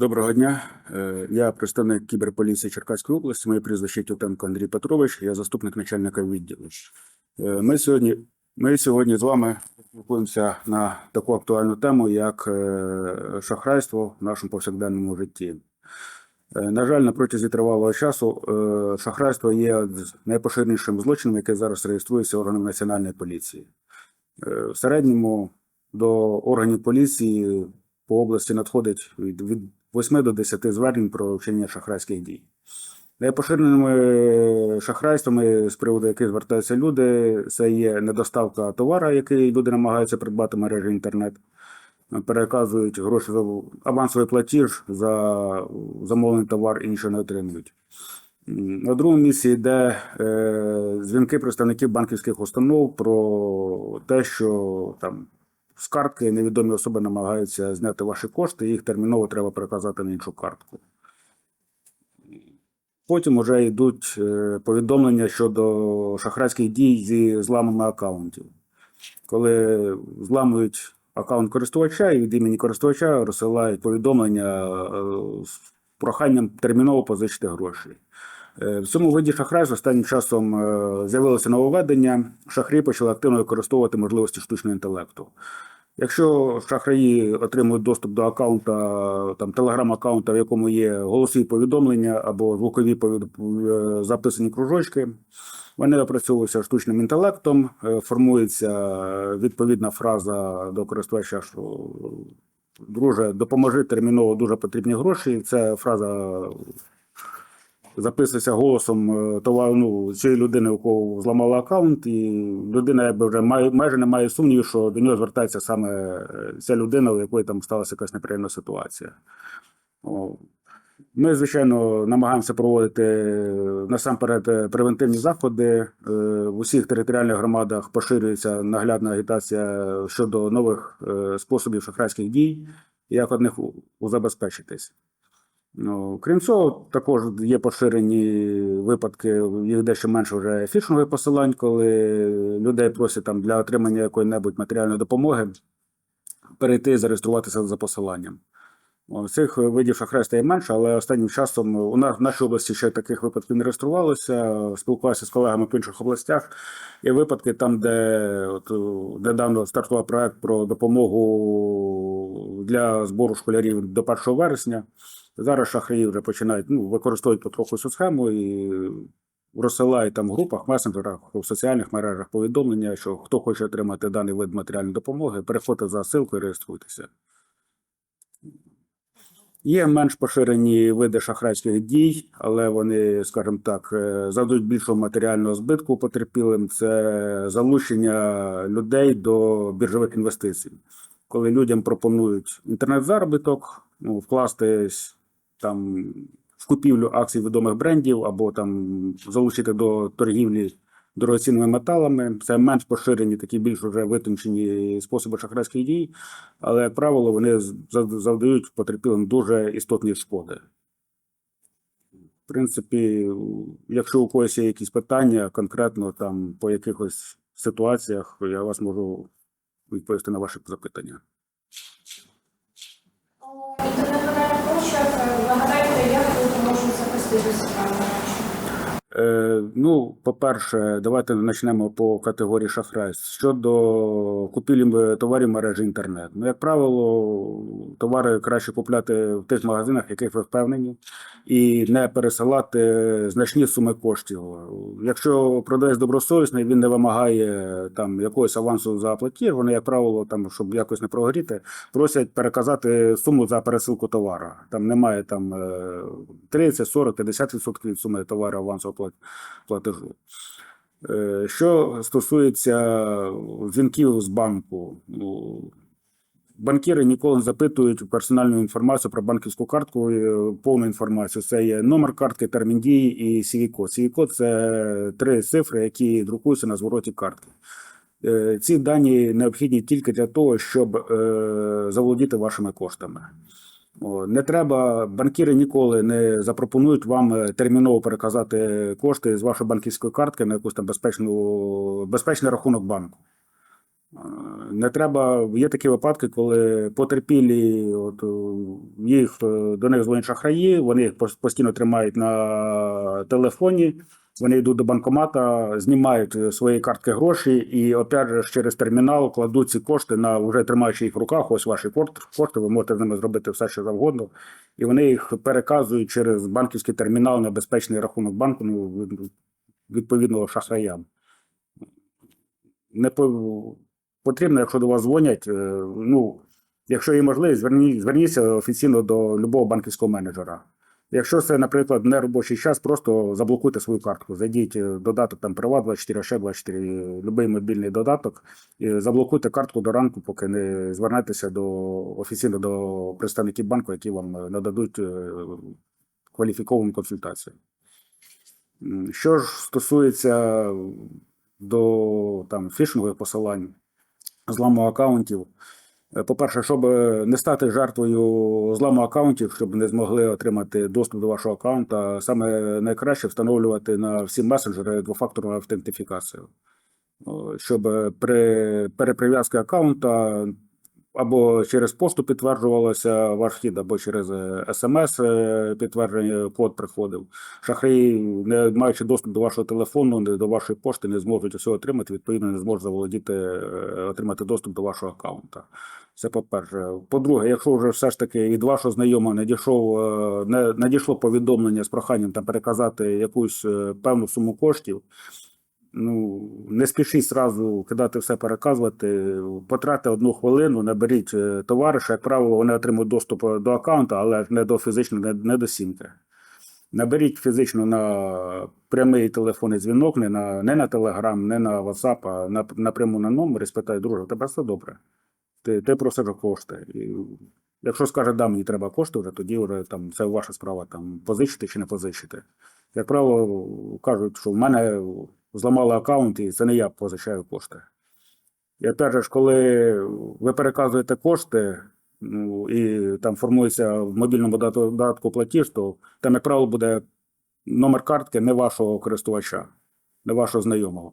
Доброго дня. Е, Я представник кіберполіції Черкаської області. Моє прізвище Тютенко Андрій Петрович. Я заступник начальника відділу. Е, Ми сьогодні, ми сьогодні з вами спілкуємося на таку актуальну тему, як е, шахрайство в нашому повсякденному житті. На жаль, на протязі тривалого часу шахрайство є найпоширенішим злочином, який зараз реєструється органами національної поліції. В середньому до органів поліції по області надходить від 8 до 10 звернень про вчинення шахрайських дій. Найпоширеними шахрайствами, з приводу яких звертаються люди, це є недоставка товара, який люди намагаються придбати в мережі інтернет, переказують гроші за авансовий платіж за замовлений товар і нічого не отримують. На другому місці йде е, дзвінки представників банківських установ про те, що там з картки невідомі особи намагаються зняти ваші кошти, їх терміново треба переказати на іншу картку. Потім вже йдуть е, повідомлення щодо шахрайських дій зі зламами аккаунтів. Коли зламують аккаунт користувача і від імені користувача розсилають повідомлення е, з проханням терміново позичити гроші. Е, В цьому виді шахрайства останнім часом е, з'явилося нововведення. Шахрі почали активно використовувати можливості штучного інтелекту. Якщо шахраї отримують доступ до аккаунта, там телеграм-аккаунта, в якому є голосові повідомлення або звукові е, записані кружочки, вони опрацьовуються штучним інтелектом, формується відповідна фраза до користувача, що друже, допоможи терміново дуже потрібні гроші. Ця фраза записується голосом е, товару ну, цієї людини, у кого зламали аккаунт, і людина якби вже має, майже не має сумнівів, що до нього звертається саме е, ця людина, у якої там сталася якась неприємна ситуація. Ми, звичайно, намагаємося проводити е, насамперед превентивні заходи. В усіх територіальних громадах поширюється наглядна агітація щодо нових способів шахрайських дій, як од них узабезпечитись. Ну, крім цього, також є поширені випадки, їх дещо менше вже фішингових посилань, коли людей просять там для отримання якої-небудь матеріальної допомоги перейти і зареєструватися за посиланням. Цих видів шахрайства є менше, але останнім часом у нас в нашій області ще таких випадків не реєструвалося. Спілкувався з колегами в інших областях. Є випадки там, де от, недавно стартував проект про допомогу для збору школярів до 1 вересня. Зараз шахраї вже починають ну, використовують потроху цю схему і розсилають там в групах, месенджерах, в соціальних мережах повідомлення, що хто хоче отримати даний вид матеріальної допомоги, переходьте за ссылкою і реєструйтеся. Є менш поширені види шахрайських дій, але вони, скажімо так, е, завдають більшого матеріального збитку потерпілим. Це залучення людей до біржових інвестицій. Коли людям пропонують інтернет-заробіток, ну, вкластись там в купівлю акцій відомих брендів або там залучити до торгівлі дорогоцінними металами. Це менш поширені, такі більш вже витончені способи шахрайських дій, але, як правило, вони завдають потерпілим дуже істотні шкоди. В принципі, якщо у когось є якісь питання конкретно там по якихось ситуаціях, я вас можу відповісти на ваші запитання. Інтернет-мережах нагадайте, як люди можуть захистити себе. Е, ну, по-перше, давайте почнемо по категорії шахрайств. Щодо купівлі товарів мережі інтернет. Ну, як правило, товари краще купляти в тих магазинах, в яких ви впевнені, і не пересилати значні суми коштів. Якщо продавець добросовісний, він не вимагає там якогось авансу за платіж, вони, як правило, там, щоб якось не прогоріти, просять переказати суму за пересилку товара. Там немає там е, 30, 40, 50% від суми товару плат- платежу. Е, Що стосується дзвінків з банку, ну, банкіри ніколи не запитують персональну інформацію про банківську картку, е, повну інформацію. Це є номер картки, термін дії і CVC-код. CVC-код – це три цифри, які друкуються на звороті картки. Е, Ці дані необхідні тільки для того, щоб заволодіти вашими коштами. Не треба, банкіри ніколи не запропонують вам е, терміново переказати кошти з вашої банківської картки на якусь там безпечну, безпечний рахунок банку. Е, Не треба. Є такі випадки, коли потерпілі, от, е, їх до них дзвонять шахраї, вони їх постійно тримають на телефоні. Вони йдуть до банкомата, знімають е, свої картки гроші і опять же через термінал кладуть ці кошти на вже тримаючи їх в руках. Ось ваші кошти, ви можете з ними зробити все, що завгодно. І вони їх переказують через банківський термінал на безпечний рахунок банку, ну, від- відповідно шахраям. Не потрібно, якщо до вас дзвонять, е, ну, якщо є можливість, зверні, зверніться офіційно до будь-якого банківського менеджера. Якщо це, наприклад, не робочий час, просто заблокуйте свою картку. Зайдіть е, додаток там Приват 24, ще 24, будь-який мобільний додаток, і заблокуйте картку до ранку, поки не звернетеся до офіційно до представників банку, які вам е, нададуть е, кваліфіковану консультацію. Що ж стосується до там фішингових посилань, зламу акаунтів. Е, По-перше, щоб не стати жертвою зламу аккаунтів, щоб не змогли отримати доступ до вашого аккаунта, саме найкраще встановлювати на всі месенджери двофакторну автентифікацію. Щоб при переприв'язці акаунта або через пошту підтверджувалося ваш вхід, або через смс підтвердження код приходив. Шахраї, не маючи доступ до вашого телефону, до вашої пошти, не зможуть усього отримати, відповідно, не зможуть заволодіти, е, отримати доступ до вашого аккаунта. Це по-перше. По-друге, якщо вже все ж таки від вашого знайомого надійшов, е, не, надійшло повідомлення з проханням там переказати якусь е, певну суму коштів, ну, не спішіть зразу кидати все переказувати. Потратьте одну хвилину, наберіть е, товариша. Як правило, вони отримують доступ е, до аккаунта, але не до фізичного, не, до сімки. Наберіть фізично на прямий телефонний дзвінок, не на, не на Telegram, не на WhatsApp, а на, напряму на номер і спитай, друже, тебе все добре. Ти, ти просиш кошти. І якщо скаже, да, мені треба кошти, вже, тоді вже там це ваша справа там позичити чи не позичити. Як правило, кажуть, що в мене зламали аккаунт, і це не я позичаю кошти. І опять же, ж, коли ви переказуєте кошти, ну, і там формується в мобільному додатку додатку платіж, то там, як правило, буде номер картки не вашого користувача, не вашого знайомого.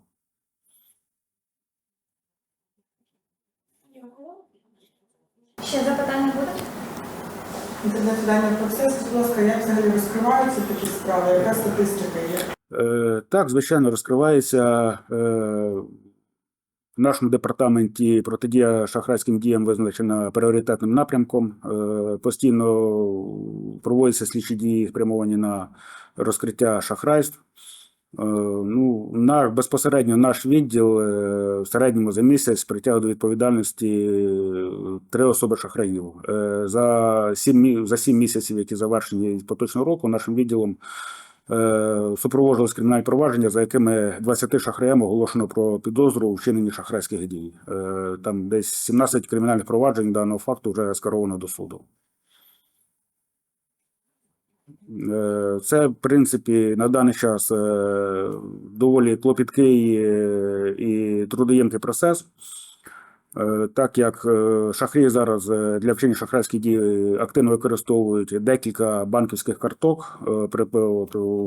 Ще запитання буде? Інтернет-даний процес, будь ласка, як взагалі розкриваються такі справи? Яка статистика є? Е, так, звичайно, розкривається. Е, в нашому департаменті протидія шахрайським діям визначена пріоритетним напрямком. Е, постійно проводяться слідчі дії, спрямовані на розкриття шахрайств. Ну, наш, безпосередньо наш відділ в середньому за місяць притягує до відповідальності три особи шахраїв. Е, за, сім, за сім місяців, які завершені поточного року, нашим відділом супроводжувалось кримінальне провадження, за якими 20 шахраям оголошено про підозру у вчиненні шахрайських дій. Е, Там десь 17 кримінальних проваджень даного факту вже скеровано до суду. Е, Це, в принципі, на даний час е, доволі клопіткий е, і трудоємкий процес. Е, Так як е, шахраї зараз е, для вчинення шахрайських дій активно використовують декілька банківських карток,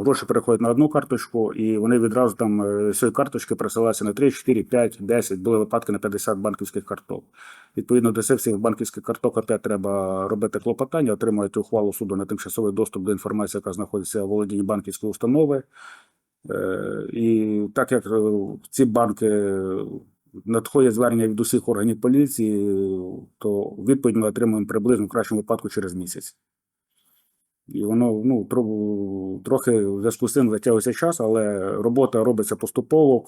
гроші переходять на одну карточку, і вони відразу там з цієї карточки присилаються на 3, 4, 5, 10, були випадки на 50 банківських карток. Відповідно до цих всіх банківських карток опять треба робити клопотання, отримують ухвалу суду на тимчасовий доступ до інформації, яка знаходиться в володінні банківської установи. І так як ці банки надходять звернення від усіх органів поліції, то відповідь ми отримуємо приблизно в кращому випадку через місяць. І воно ну, трохи в зв'язку з цим затягується час, але робота робиться поступово,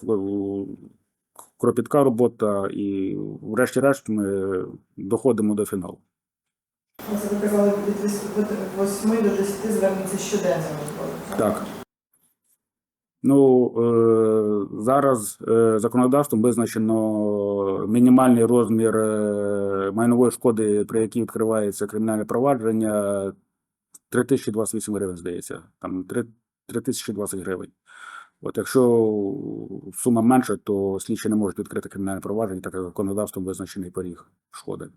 кропітка робота, і врешті-решт ми доходимо до фіналу. Ось ви казали, від 8 до 10 звернень щоденно. Так. Ну, е, зараз е, законодавством визначено мінімальний розмір е, майнової шкоди, при якій відкривається кримінальне провадження 3028 гривень, здається. Там 3020 гривень. От якщо сума менша, то слідчі не можуть відкрити кримінальне провадження, так як законодавством визначений поріг шкоди.